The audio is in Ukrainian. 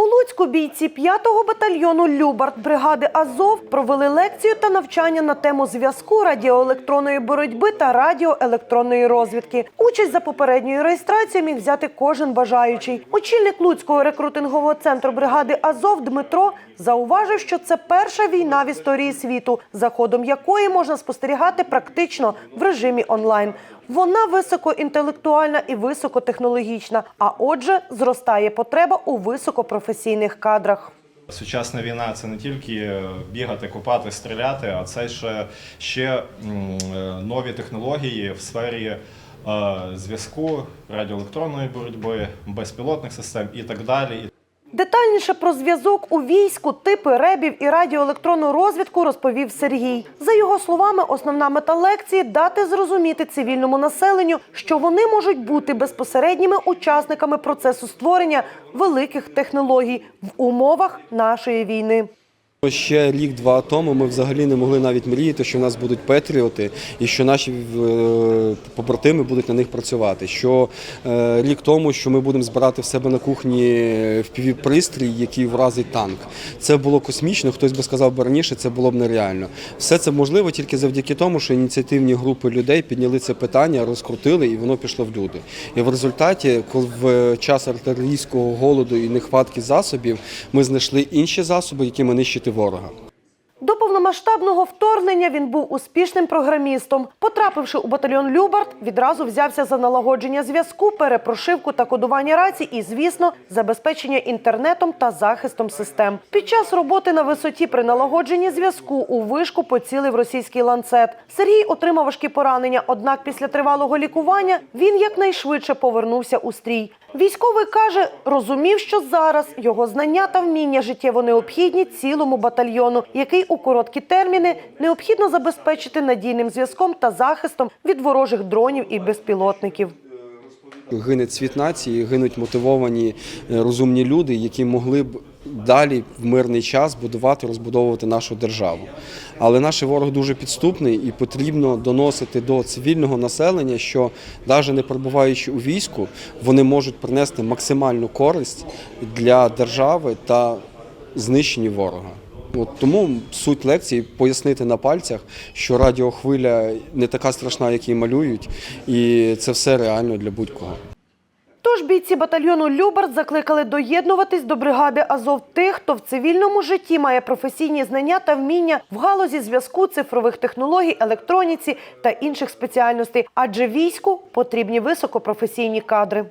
У Луцьку бійці 5-го батальйону Любард бригади Азов провели лекцію та навчання на тему зв'язку радіоелектронної боротьби та радіоелектронної розвідки. Участь за попередньою реєстрацією міг взяти кожен бажаючий. Очільник Луцького рекрутингового центру бригади Азов Дмитро зауважив, що це перша війна в історії світу, за ходом якої можна спостерігати практично в режимі онлайн. Вона високоінтелектуальна і високотехнологічна, а отже, зростає потреба у високопрофесійних кадрах. Сучасна війна це не тільки бігати, купати, стріляти, а це ще, ще е, нові технології в сфері е, зв'язку, радіоелектронної боротьби, безпілотних систем і так далі. Детальніше про зв'язок у війську, типи ребів і радіоелектронну розвідку розповів Сергій. За його словами, основна мета лекції дати зрозуміти цивільному населенню, що вони можуть бути безпосередніми учасниками процесу створення великих технологій в умовах нашої війни. Ще рік-два тому ми взагалі не могли навіть мріяти, що в нас будуть патріоти і що наші е, побратими будуть на них працювати. Що е, рік тому, що ми будемо збирати в себе на кухні пристрій, який вразить танк. Це було космічно. Хтось би сказав би раніше, це було б нереально. Все це можливо тільки завдяки тому, що ініціативні групи людей підняли це питання, розкрутили і воно пішло в люди. І в результаті, в час артилерійського голоду і нехватки засобів, ми знайшли інші засоби, якими нищити ворога. До повномасштабного вторгнення він був успішним програмістом. Потрапивши у батальйон Любард, відразу взявся за налагодження зв'язку, перепрошивку та кодування рацій і, звісно, забезпечення інтернетом та захистом систем. Під час роботи на висоті при налагодженні зв'язку у вишку поцілив російський ланцет. Сергій отримав важкі поранення, однак після тривалого лікування він якнайшвидше повернувся у стрій. Військовий каже, розумів, що зараз його знання та вміння життєво необхідні цілому батальйону, який у короткі терміни необхідно забезпечити надійним зв'язком та захистом від ворожих дронів і безпілотників. Гине цвіт нації, гинуть мотивовані е, розумні люди, які могли б далі в мирний час будувати, розбудовувати нашу державу. Але наш ворог дуже підступний і потрібно доносити до цивільного населення, що навіть не перебуваючи у війську, вони можуть принести максимальну користь для держави та знищенні ворога. От тому суть лекції пояснити на пальцях, що радіохвиля не така страшна, як її малюють, і це все реально для будь-кого. Тож бійці батальйону Люберт закликали доєднуватись до бригади Азов тих, хто в цивільному житті має професійні знання та вміння в галузі зв'язку, цифрових технологій, електроніці та інших спеціальностей, адже війську потрібні високопрофесійні кадри.